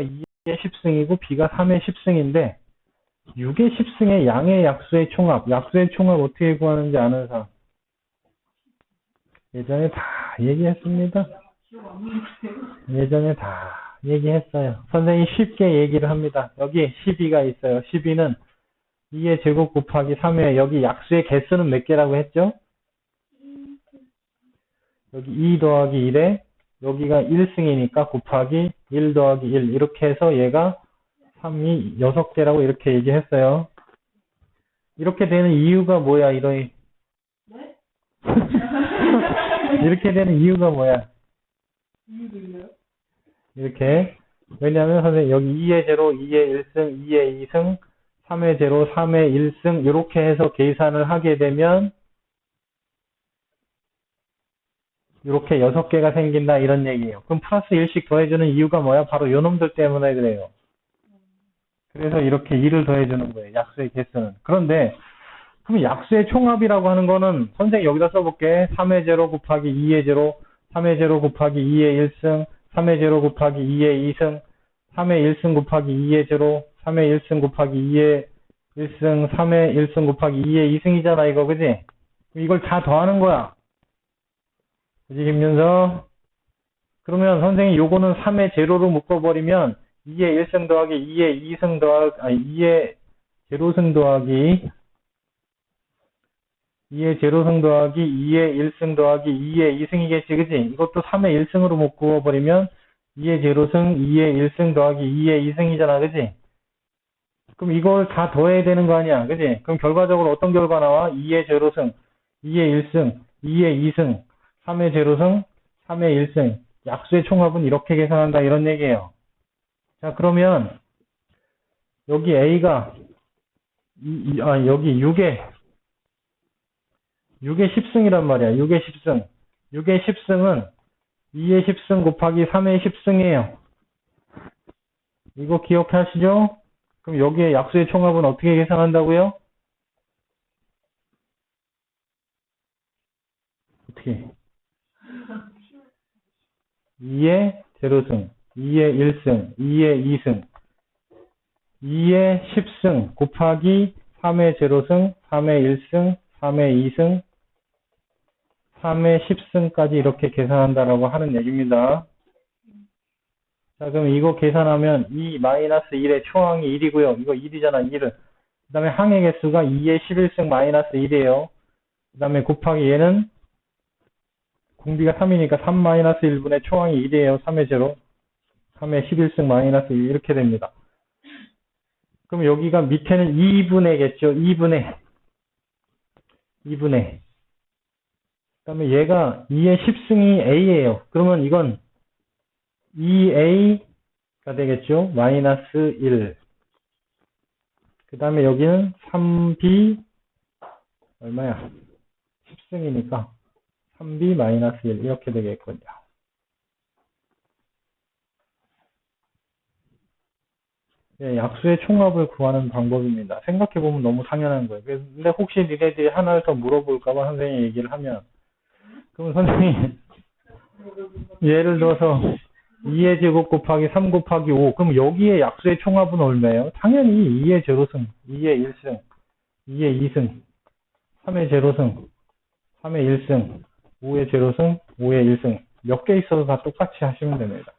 2의 10승이고 B가 3의 10승인데 6의 10승의 양의 약수의 총합, 약수의 총합 어떻게 구하는지 아는 사람? 예전에 다 얘기했습니다. 예전에 다 얘기했어요. 선생님이 쉽게 얘기를 합니다. 여기 12가 있어요. 12는 2의 제곱 곱하기 3의 여기 약수의 개수는 몇 개라고 했죠? 여기 2 더하기 1에 여기가 1승이니까 곱하기 1 더하기 1 이렇게 해서 얘가 3이 6개라고 이렇게 얘기했어요. 이렇게 되는 이유가 뭐야 이런 네? 이렇게 되는 이유가 뭐야? 이유도 있나요? 이렇게 왜냐하면 선생님 여기 2의 제로 2의 1승 2의 2승 3의 제로 3의 1승 이렇게 해서 계산을 하게 되면 이렇게 6개가 생긴다 이런 얘기예요. 그럼 플러스 1씩 더해주는 이유가 뭐야? 바로 요놈들 때문에 그래요. 그래서 이렇게 2를 더해주는 거예요. 약수의 개수는. 그런데 그럼 약수의 총합이라고 하는 거는 선생님 여기다 써볼게. 3의 제로 곱하기 2의 제로 3의 제로 곱하기 2의 1승 3의 제로 곱하기 2의 2승 3의 1승 곱하기 2의 제로 3의 1승 곱하기 2의 1승 3의 1승 곱하기 2의 2승이잖아 이거 그지? 이걸 다 더하는 거야. 그지 김윤서? 그러면 선생님 요거는 3의 제로로 묶어버리면 2의 1승 더하기 2의 2승 더하기 아니 2의 제로승 더하기 2의 제로승 더하기 2의 1승 더하기 2의 2승이겠지 그지? 이것도 3의 1승으로 묶어버리면 2의 제로승 2의 1승 더하기 2의 2승이잖아 그지? 그럼 이걸 다 더해야 되는 거 아니야 그지? 그럼 결과적으로 어떤 결과 나와? 2의 제로승 2의 1승 2의 2승 3의 제로승 3의 1승 약수의 총합은 이렇게 계산한다 이런 얘기예요 자 그러면 여기 A가 이, 이- 아, 여기 6의 6의 10승이란 말이야 6의 10승 6의 10승은 2의 10승 곱하기 3의 10승이에요 이거 기억하시죠? 그럼 여기에 약수의 총합은 어떻게 계산한다고요? 어떻게? 2의 제로승, 2의 1승, 2의 2승, 2의 10승 곱하기 3의 제로승, 3의 1승, 3의 2승, 3의 10승까지 이렇게 계산한다라고 하는 얘기입니다. 자, 그럼 이거 계산하면 2 마이너스 1의 초항이 1이고요. 이거 1이잖아, 1은. 그 다음에 항의 개수가 2의 11승 마이너스 1이에요. 그 다음에 곱하기 얘는 공비가 3이니까 3 마이너스 1분의 초항이 1이에요. 3의 제로. 3의 11승 마이너스 1 이렇게 됩니다. 그럼 여기가 밑에는 2분의겠죠. 2분의. 2분의. 그 다음에 얘가 2의 10승이 A예요. 그러면 이건 2A가 되겠죠. 마이너스 1. 그 다음에 여기는 3B 얼마야? 10승이니까 3B 마이너스 1 이렇게 되겠군요. 예, 약수의 총합을 구하는 방법입니다. 생각해보면 너무 당연한 거예요. 근데 혹시 니네들이 하나를 더 물어볼까봐 선생님이 얘기를 하면 그럼 선생님 예를 들어서 2의 제곱 곱하기 3 곱하기 5 그럼 여기에 약수의 총합은 얼마예요? 당연히 2의 제로승, 2의 1승, 2의 2승, 3의 제로승, 3의 1승, 5의 제로승, 5의 1승 몇 개 있어도 다 똑같이 하시면 됩니다.